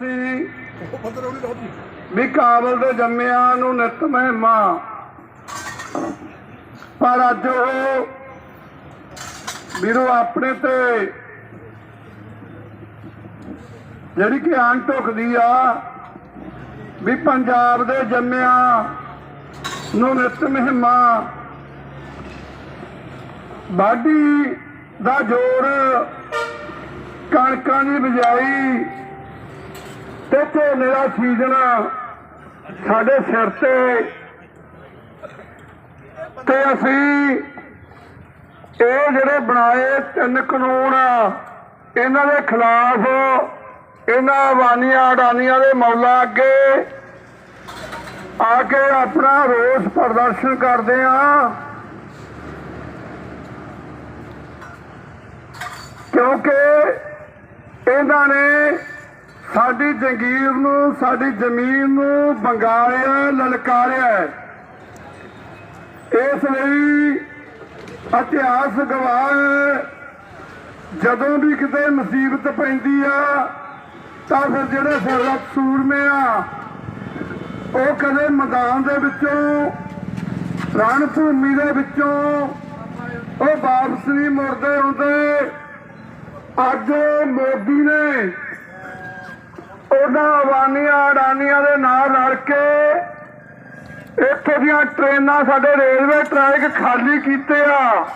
ਸੀ। ਵੀ ਕਾਬਲ ਦੇ ਜੰਮਿਆਂ ਨੂੰ ਨਿਤ ਮਹਿਮਾ। ਪਰ ਅੱਜ ਉਹ ਵੀਰੋ ਆਪਣੇ ਤੇ ਜਿਹੜੀ ਕਿ ਆਂ ਢੁਕਦੀ ਆ ਵੀ ਪੰਜਾਬ ਦੇ ਜੰਮਿਆਂ ਨੂੰ ਨਿਤ ਮਹਿਮਾ। ਬਾਡੀ ਦਾ ਜੋਰ ਕਣਕਾਂ ਦੀ ਬਿਜਾਈ ਤੇ ਝੋਨੇ ਦਾ ਸੀਜ਼ਨ ਸਾਡੇ ਸਿਰ ਤੇ ਤੇ ਅਸੀਂ ਇਹ ਜਿਹੜੇ ਬਣਾਏ ਤਿੰਨ ਕਾਨੂੰਨ ਇਹਨਾਂ ਦੇ ਖਿਲਾਫ ਇਹਨਾਂ ਵਾਨੀਆਂ ਅਡਾਨੀਆਂ ਦੇ ਮੌਲਾ ਅੱਗੇ ਆ ਕੇ ਆਪਣਾ ਰੋਸ ਪ੍ਰਦਰਸ਼ਨ ਕਰਦੇ ਆਂ। ਕਿਉਂਕਿ ਇਹਨਾਂ ਨੇ ਸਾਡੀ ਜੰਗੀਰ ਨੂੰ ਸਾਡੀ ਜ਼ਮੀਨ ਨੂੰ ਬੰਗਾਲਿਆ ਲਲਕਾਰਿਆ ਇਸ ਲਈ ਇਤਿਹਾਸ ਗਵਾਹ ਹੈ, ਜਦੋਂ ਵੀ ਕਿਤੇ ਮੁਸੀਬਤ ਪੈਂਦੀ ਆ ਤਾਂ ਫਿਰ ਜਿਹੜੇ ਸਰਬੱਤ ਸੂਰਮੇ ਆ ਉਹ ਕਦੇ ਮੈਦਾਨ ਦੇ ਵਿੱਚੋਂ ਰਣ ਭੂਮੀ ਦੇ ਵਿੱਚੋਂ ਉਹ ਵਾਪਸ ਨਹੀਂ ਮੁੜਦੇ ਹੁੰਦੇ। ਅੱਜ ਮੋਦੀ ਨੇ ਉਹਨਾਂ ਅਵਾਨੀਆਂ, ਅਡਾਨੀਆਂ ਦੇ ਨਾਲ ਲੜ ਕੇ ਇੱਥੇ ਦੀਆਂ ਟ੍ਰੇਨਾਂ ਸਾਡੇ ਰੇਲਵੇ ਟਰੈਕ ਖਾਲੀ ਕੀਤੇ ਆ।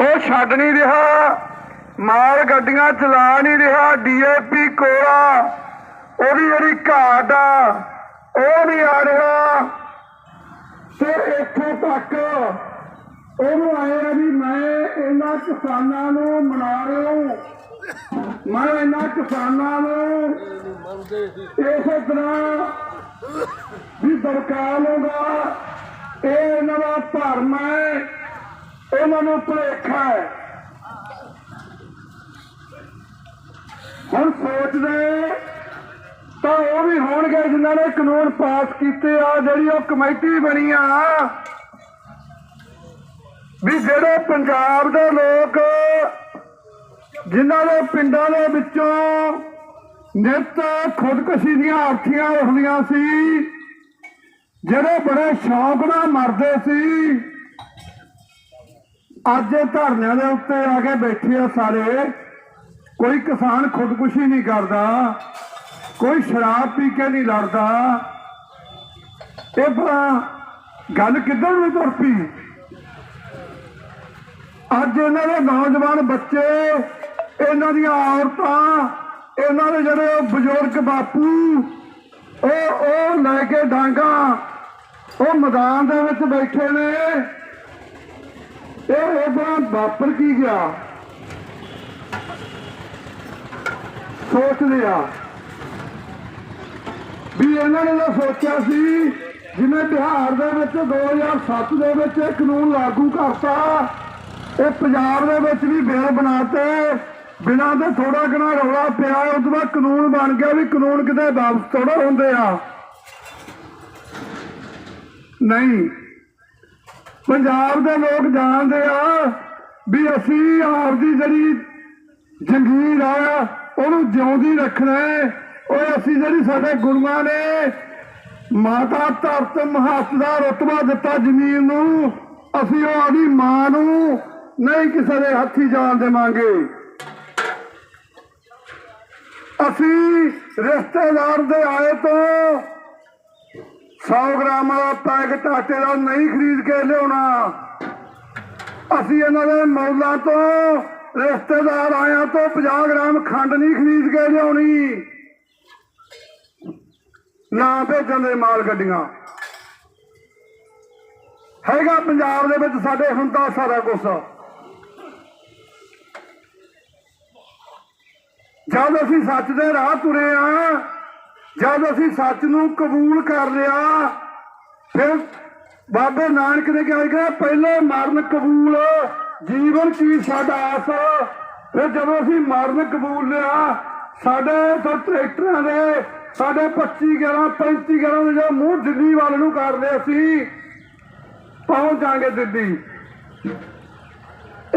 ਉਹ ਛੱਡ ਨਹੀਂ ਰਿਹਾ, ਮਾਲ ਗੱਡੀਆਂ ਚਲਾ ਨਹੀਂ ਰਿਹਾ ਡੀਏਪੀ ਕੋਲਾ ਉਹਦੀ ਜਿਹੜੀ ਘਾਟ ਆ, ਉਹ ਨਹੀਂ ਆ ਰਿਹਾ। ਤੇ ਇੱਥੋਂ ਤੱਕ ਉਹਨੂੰ ਆਇਆ ਵੀ ਮੈਂ ਇਹਨਾਂ ਕਿਸਾਨਾਂ ਨੂੰ ਮਨਾ ਰਿਹਾ ਮੈਂ ਇਹਨਾਂ ਕਿਸਾਨਾਂ ਨੂੰ ਇਸੇ ਤਰ੍ਹਾਂ ਵੀ ਦਰਕਾ ਲਊਗਾ। ਇਹ ਇਹਨਾਂ ਦਾ ਧਰਮ ਹੈ, ਇਹਨਾਂ ਨੂੰ ਭੁਲੇਖਾ ਹੈ। ਹੁਣ ਸੋਚਦੇ ਤਾਂ ਉਹ ਵੀ ਹੋਣਗੇ ਜਿਨ੍ਹਾਂ ਨੇ ਕਾਨੂੰਨ ਪਾਸ ਕੀਤੇ ਆ, ਜਿਹੜੀ ਉਹ ਕਮੇਟੀ ਬਣੀ ਆ। ਵੀ ਜਿਹੜੇ ਪੰਜਾਬ ਦੇ ਲੋਕ ਜਿਨ੍ਹਾਂ ਦੇ ਪਿੰਡਾਂ ਦੇ ਵਿੱਚੋਂ ਨਿਤ ਖੁਦਕੁਸ਼ੀ ਦੀਆਂ ਆਰਥੀਆਂ ਉੱਠਦੀਆਂ ਸੀ, ਜਿਹੜੇ ਬੜੇ ਸ਼ੌਕ ਨਾਲ ਮਰਦੇ ਸੀ, ਅੱਜ ਧਰਨਿਆਂ ਦੇ ਉੱਤੇ ਆ ਕੇ ਬੈਠੇ ਆ ਸਾਰੇ। ਕੋਈ ਕਿਸਾਨ ਖੁਦਕੁਸ਼ੀ ਨਹੀਂ ਕਰਦਾ, ਕੋਈ ਸ਼ਰਾਬ ਪੀ ਕੇ ਨਹੀਂ ਲੜਦਾ। ਇਹ ਭਲਾ ਗੱਲ ਕਿੱਧਰ ਨੂੰ ਤੁਰ ਪਈ? ਅੱਜ ਇਹਨਾਂ ਦੇ ਨੌਜਵਾਨ ਬੱਚੇ ਇਹਨਾਂ ਦੀਆਂ ਔਰਤਾਂ, ਇਹਨਾਂ ਦੇ ਜਿਹੜੇ ਉਹ ਬਜ਼ੁਰਗ ਬਾਪੂ, ਉਹ ਉਹ ਲੈ ਕੇ ਡਾਂਗਾ, ਉਹ ਮੈਦਾਨ ਦੇ ਵਿੱਚ ਬੈਠੇ ਨੇ। ਇਹ ਇਹਦਾ ਵਾਪਰ ਕੀ ਗਿਆ? ਸੋਚਦੇ ਆ। ਵੀ ਇਹਨਾਂ ਨੇ ਤਾਂ ਸੋਚਿਆ ਸੀ, ਜਿਵੇਂ ਬਿਹਾਰ ਦੇ ਵਿੱਚ 2007 ਦੇ ਵਿੱਚ ਇਹ ਕਾਨੂੰਨ ਲਾਗੂ ਕਰਤਾ, ਇਹ ਪੰਜਾਬ ਦੇ ਵਿੱਚ ਵੀ ਬਿੱਲ ਬਣਾਤੇ ਬਿਨਾਂ ਤੇ ਥੋੜਾ ਘਣਾ ਰੌਲਾ ਪਿਆ, ਉਸ ਤੋਂ ਬਾਅਦ ਕਾਨੂੰਨ ਬਣ ਗਿਆ ਵੀ ਕਾਨੂੰਨ ਕਿਤੇ ਵਾਪਸ ਥੋੜਾ ਹੁੰਦੇ ਆ। ਨਹੀਂ, ਪੰਜਾਬ ਦੇ ਲੋਕ ਜਾਣਦੇ ਆ ਵੀ ਅਸੀਂ ਆਪਦੀ ਜਿਹੜੀ ਜੰਗੀਰ ਆ, ਉਹਨੂੰ ਜਿਉਂਦੀ ਰੱਖਣਾ ਹੈ। ਓਏ, ਅਸੀਂ ਜਿਹੜੀ ਸਾਡੇ ਗੁਰੂਆਂ ਨੇ ਮਾਤਾ ਧਰਤ ਮਹੱਤ ਦਾ ਰਤਬਾ ਦਿੱਤਾ ਜ਼ਮੀਨ ਨੂੰ, ਅਸੀਂ ਉਹ ਆਦੀ ਮਾਂ ਨੂੰ ਨਹੀਂ ਕਿਸੇ ਦੇ ਹੱਥੀ ਜਾਣ ਦੇਵਾਂਗੇ। ਅਸੀਂ ਰਿਸ਼ਤੇਦਾਰ ਦੇ ਆਏ ਤੋਂ 100 ਗ੍ਰਾਮ ਦਾ ਪੈਕਟ ਆਟੇ ਦਾ ਨਹੀਂ ਖਰੀਦ ਕੇ ਲਿਆਉਣਾ। ਅਸੀਂ ਇਹਨਾਂ ਦੇ ਮੌਲਾਂ ਤੋਂ ਰਿਸ਼ਤੇਦਾਰ ਆਇਆ ਤੋਂ 50 ਗ੍ਰਾਮ ਖੰਡ ਨਹੀਂ ਖਰੀਦ ਕੇ ਲਿਆਉਣੀ। ਨਾ ਭੇਜਣ ਦੇ ਮਾਲ ਗੱਡੀਆਂ। ਹੈਗਾ ਪੰਜਾਬ ਦੇ ਵਿੱਚ ਸਾਡੇ ਹੁੰਦਾ ਸਾਰਾ ਕੁਝ ਜਦ ਅਸੀਂ ਸੱਚ ਦੇ ਰਾਹ ਤੁਰੇ ਆ, ਜਦ ਅਸੀਂ ਸੱਚ ਨੂੰ ਕਬੂਲ ਕਰ ਲਿਆ, ਫਿਰ ਬਾਬੇ ਨਾਨਕ ਨੇ ਕਿਹਾ ਕਿ ਪਹਿਲੇ ਮਰਨ ਕਬੂਲ, ਜੀਵਨ ਕੀ ਸਾਡਾ ਆਸ? ਫਿਰ ਜਦੋਂ ਅਸੀਂ ਮਰਨ ਕਬੂਲ ਲਿਆ, ਸਾਡੇ ਤੋਂ ਟਰੈਕਟਰਾਂ ਦੇ, ਸਾਡੇ 25 11 35 11 ਦੇ ਜੋ ਮੂੰਹ ਦਿੱਲੀ ਵੱਲ ਨੂੰ ਕਰਦੇ ਅਸੀਂ ਪਹੁੰਚ ਜਾਾਂਗੇ ਦਿੱਲੀ।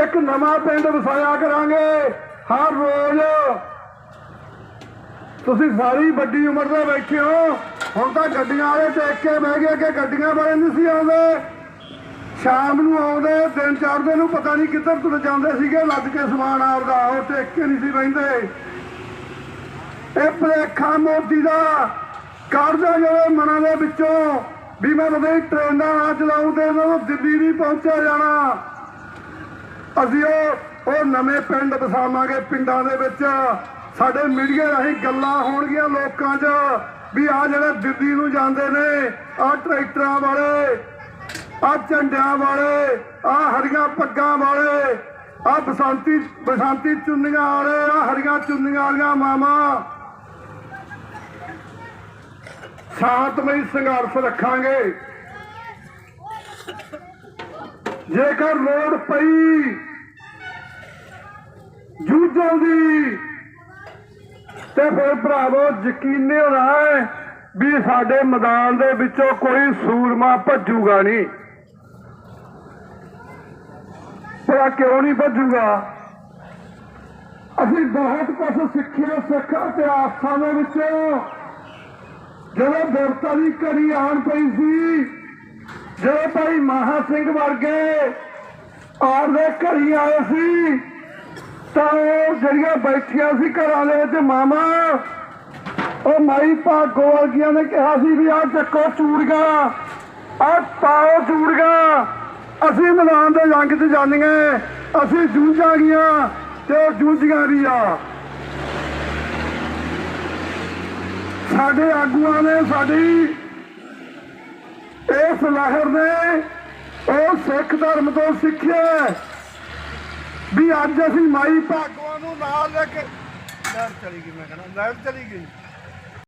ਇੱਕ ਨਵਾਂ ਪਿੰਡ ਵਸਾਇਆ ਕਰਾਂਗੇ, ਹਰ ਰੋਜ਼ ਤੁਸੀਂ ਸਾਰੀ ਵੱਡੀ ਉਮਰ ਦੇ ਬੈਠੇ ਹੋ। ਹੁਣ ਤਾਂ ਗੱਡੀਆਂ ਵਾਲੇ ਟੇਕ ਕੇ ਬਹਿ ਗਏ ਕਿ ਗੱਡੀਆਂ ਵਾਲੇ ਨਹੀਂ ਸੀ ਆਉਂਦੇ। ਸ਼ਾਮ ਨੂੰ ਆਉਂਦੇ, ਦਿਨ ਚੜ੍ਹਦੇ ਨੂੰ ਪਤਾ ਨਹੀਂ ਕਿੱਧਰ ਤੁਰ ਜਾਂਦੇ ਸੀਗੇ, ਲੱਦ ਕੇ ਸਮਾਨ ਆਪਦਾ ਉਹ ਟੇਕ ਕੇ ਨਹੀਂ ਸੀ ਬਹਿੰਦੇ। ਇਹ ਭਲੇਖਾ ਮੋਦੀ ਦਾ ਕੱਢਦਾ ਜਿਹੜੇ ਮਨਾਂ ਦੇ ਵਿੱਚੋਂ ਵੀ ਮੈਂ ਕਦੇ ਟ੍ਰੇਨਾਂ ਨਾ ਚਲਾਉਂ ਤੇ ਇਹਨਾਂ ਨੂੰ ਦਿੱਲੀ ਨਹੀਂ ਪਹੁੰਚਿਆ ਜਾਣਾ। ਅਸੀਂ ਉਹ ਉਹ ਨਵੇਂ ਪਿੰਡ ਵਸਾਵਾਂਗੇ ਪਿੰਡਾਂ ਦੇ ਵਿੱਚ। ਸਾਡੇ ਮੀਡੀਆ ਰਾਹੀਂ ਗੱਲਾਂ ਹੋਣਗੀਆਂ ਲੋਕਾਂ 'ਚ ਵੀ ਆ ਜਿਹੜੇ ਦਿੱਲੀ ਨੂੰ ਜਾਂਦੇ ਨੇ ਆ ਟਰੈਕਟਰਾਂ ਵਾਲੇ ਆ ਝੰਡਿਆਂ ਵਾਲੇ ਆ ਹਰੀਆਂ ਪੱਗਾਂ ਵਾਲੇ ਆ ਬਸੰਤੀ ਬਸੰਤੀ ਚੁੰਨੀਆਂ ਵਾਲੇ ਆ ਹਰੀਆਂ ਚੁੰਨੀਆਂ ਵਾਲੀਆਂ ਮਾਮਾ ਸ਼ਾਂਤਮਈ ਸੰਘਰਸ਼ ਰੱਖਾਂਗੇ। ਜੇਕਰ ਲੋੜ ਪਈ, ਜੂਝਣ ਦੀ ਤੇ ਫਿਰ ਭਰਾਵੋ ਯਕੀਨੇ ਹੈ ਵੀ ਸਾਡੇ ਮੈਦਾਨ ਦੇ ਵਿੱਚੋਂ ਕੋਈ ਸੂਰਮਾ ਭੱਜੂਗਾ ਨਹੀਂ। ਭਲਾ ਕਿਉਂ ਨਹੀਂ ਭੱਜੂਗਾ? ਅਸੀਂ ਬਹੁਤ ਕੁਝ ਸਿੱਖਿਆ, ਸਿੱਖ ਇਤਿਹਾਸਾਂ ਦੇ ਵਿੱਚੋਂ। ਜਦੋਂ ਦੇਵਤਾ ਦੀ ਘੜੀ ਆਣ ਪਈ ਸੀ, ਜਦੋਂ ਭਾਈ ਮਹਾ ਸਿੰਘ ਵਰਗੇ ਆਉਣ ਦੇ ਘੜੀ ਆਏ ਸੀ ਤਾਂ ਉਹ ਜਿਹੜੀਆਂ ਬੈਠੀਆਂ ਸੀ ਘਰਾਂ ਦੇ ਵਿੱਚ ਮਾਮਾ। ਉਹ ਮਾਈ ਭਾਗੋ ਵਰਗੀਆਂ ਨੇ ਕਿਹਾ ਸੀ ਵੀ ਆਹ ਚੱਕੋ ਚੂੜੀਆਂ, ਆਹ ਪਾਓ ਚੂੜੀਆਂ। ਅਸੀਂ ਮੈਦਾਨ ਦੇ ਜੰਗ 'ਚ ਜਾਂਦੀਆਂ, ਅਸੀਂ ਜੂਝਾਂ ਗੀਆਂ ਤੇ ਉਹ ਜੂਝੀਆਂ ਵੀ ਆ ਸਾਡੇ ਆਗੂਆਂ ਨੇ ਸਾਡੀ ਇਸ ਲਹਿਰ ਨੇ ਉਹ ਸਿੱਖ ਧਰਮ ਤੋਂ ਸਿੱਖਿਆ। ਵੀ ਅੱਜ ਅਸੀਂ ਮਾਈ ਭਾਗਵਾਂ ਨੂੰ ਨਾਲ ਲੈ ਕੇ ਲਾਈਟ ਚਲੀ ਗਈ, ਮੈਂ ਕਹਿੰਦਾ ਲੈਟ ਚਲੀ ਗਈ।